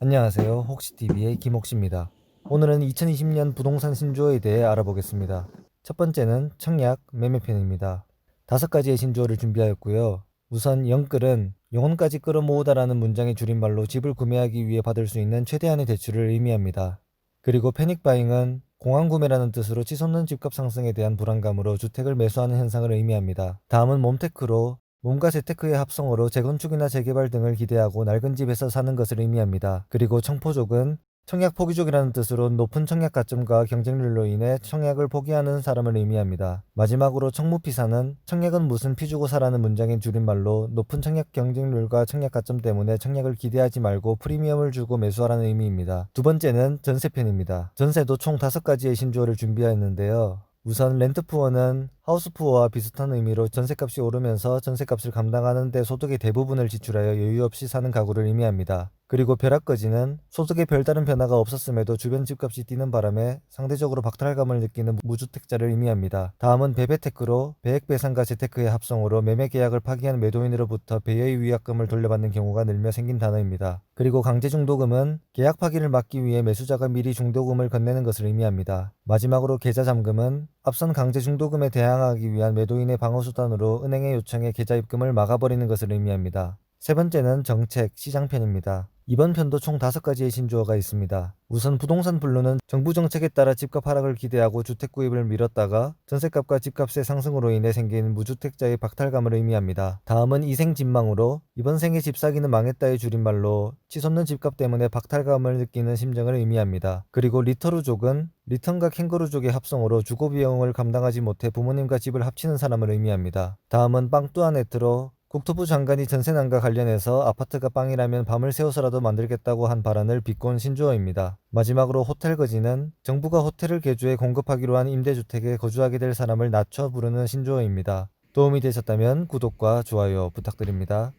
안녕하세요. 혹시TV의 김혹시입니다. 오늘은 2020년 부동산 신조어에 대해 알아보겠습니다. 첫 번째는 청약 매매편입니다. 다섯 가지의 신조어를 준비하였고요. 우선 영끌은 영혼까지 끌어모으다라는 문장의 줄임말로 집을 구매하기 위해 받을 수 있는 최대한의 대출을 의미합니다. 그리고 패닉바잉은 공황구매라는 뜻으로 치솟는 집값 상승에 대한 불안감으로 주택을 매수하는 현상을 의미합니다. 다음은 몸테크로 몸과 재테크의 합성어로 재건축이나 재개발 등을 기대하고 낡은 집에서 사는 것을 의미합니다. 그리고 청포족은 청약 포기족이라는 뜻으로 높은 청약 가점과 경쟁률로 인해 청약을 포기하는 사람을 의미합니다. 마지막으로 청무피사는 청약은 무슨 피주고 사라는 문장의 줄임말로 높은 청약 경쟁률과 청약 가점 때문에 청약을 기대하지 말고 프리미엄을 주고 매수하라는 의미입니다. 두 번째는 전세편입니다. 전세도 총 다섯 가지의 신조어를 준비하였는데요. 우선 렌트 푸어는 하우스 푸어와 비슷한 의미로 전세값이 오르면서 전세값을 감당하는 데 소득의 대부분을 지출하여 여유 없이 사는 가구를 의미합니다. 그리고 벼락거지는 소득에 별다른 변화가 없었음에도 주변 집값이 뛰는 바람에 상대적으로 박탈감을 느끼는 무주택자를 의미합니다. 다음은 베베테크로 배액배상과 재테크의 합성으로 매매 계약을 파기한 매도인으로부터 배의 위약금을 돌려받는 경우가 늘며 생긴 단어입니다. 그리고 강제중도금은 계약 파기를 막기 위해 매수자가 미리 중도금을 건네는 것을 의미합니다. 마지막으로 계좌 잠금은 앞선 강제 중도금에 대항하기 위한 매도인의 방어수단으로 은행에 요청해 계좌 입금을 막아버리는 것을 의미합니다. 세 번째는 정책, 시장편입니다. 이번 편도 총 다섯 가지의 신조어가 있습니다. 우선 부동산 분류는 정부 정책에 따라 집값 하락을 기대하고 주택 구입을 미뤘다가 전세값과 집값의 상승으로 인해 생긴 무주택자의 박탈감을 의미합니다. 다음은 이생진망으로 이번 생에 집 사기는 망했다의 줄임말로 치솟는 집값 때문에 박탈감을 느끼는 심정을 의미합니다. 그리고 리터루족은 리턴과 캥거루족의 합성어로 주거 비용을 감당하지 못해 부모님과 집을 합치는 사람을 의미합니다. 다음은 빵뚜아네트로 국토부 장관이 전세난과 관련해서 아파트가 빵이라면 밤을 새워서라도 만들겠다고 한 발언을 비꼰 신조어입니다. 마지막으로 호텔 거지는 정부가 호텔을 개조해 공급하기로 한 임대주택에 거주하게 될 사람을 낮춰 부르는 신조어입니다. 도움이 되셨다면 구독과 좋아요 부탁드립니다.